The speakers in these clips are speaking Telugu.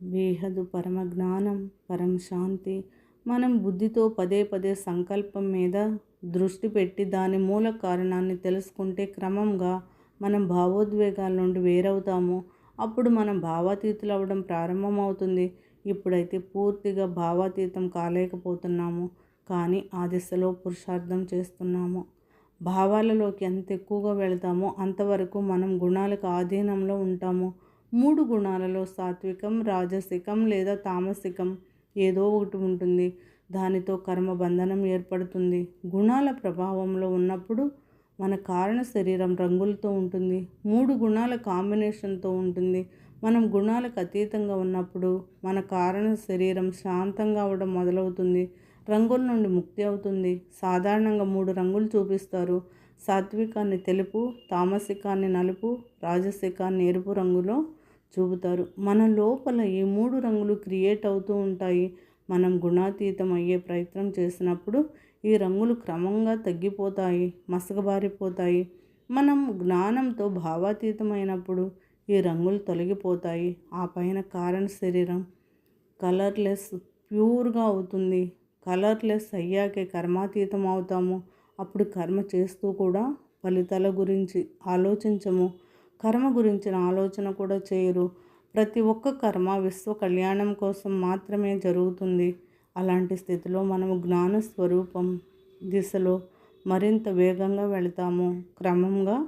బేహదు పరమ జ్ఞానం పరమ శాంతి. మనం బుద్ధితో పదే పదే సంకల్పం మీద దృష్టి పెట్టి దాని మూల కారణాన్ని తెలుసుకుంటే క్రమంగా మనం భావోద్వేగాల నుండి వేరవుతాము. అప్పుడు మనం భావాతీతులు అవ్వడం ప్రారంభమవుతుంది. ఇప్పుడైతే పూర్తిగా భావాతీతం కాలేకపోతున్నాము. కానీ ఆ దిశలో పురుషార్థం చేస్తున్నాము. భావాలలోకి ఎంత ఎక్కువగా వెళతామో అంతవరకు మనం గుణాలకు ఆధీనంలో ఉంటాము. మూడు గుణాలలో సాత్వికం రాజసికం లేదా తామసికం ఏదో ఒకటి ఉంటుంది. దానితో కర్మ బంధనం ఏర్పడుతుంది. గుణాల ప్రభావంలో ఉన్నప్పుడు మన కారణ శరీరం రంగులతో ఉంటుంది. మూడు గుణాల కాంబినేషన్తో ఉంటుంది. మనం గుణాలకు అతీతంగా ఉన్నప్పుడు మన కారణ శరీరం శాంతంగా అవడం మొదలవుతుంది. రంగుల నుండి ముక్తి అవుతుంది. సాధారణంగా మూడు రంగులు చూపిస్తారు. సాత్వికాన్ని తెలుపు తామసికాన్ని నలుపు రాజసికాన్ని ఎరుపు రంగులో చూపుతారు. మన లోపల ఈ మూడు రంగులు క్రియేట్ అవుతూ ఉంటాయి. మనం గుణాతీతం అయ్యే ప్రయత్నం చేసినప్పుడు ఈ రంగులు క్రమంగా తగ్గిపోతాయి మసకబారిపోతాయి. మనం జ్ఞానంతో భావాతీతమైనప్పుడు ఈ రంగులు తొలగిపోతాయి. ఆ పైన కారణ శరీరం కలర్లెస్ ప్యూర్గా అవుతుంది. కలర్లెస్ అయ్యాకే కర్మాతీతం అవుతాము. అప్పుడు కర్మ చేస్తూ కూడా ఫలితాల గురించి ఆలోచించము. కర్మ గురించిన ఆలోచన కూడా చేయరు. ప్రతి ఒక్క కర్మ విశ్వ కళ్యాణం కోసం మాత్రమే జరుగుతుంది. అలాంటి స్థితిలో మనము జ్ఞాన స్వరూపం దిశలో మరింత వేగంగా వెళతాము. క్రమంగా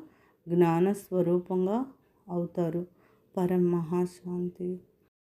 జ్ఞాన స్వరూపంగా అవుతారు. పరం మహాశాంతి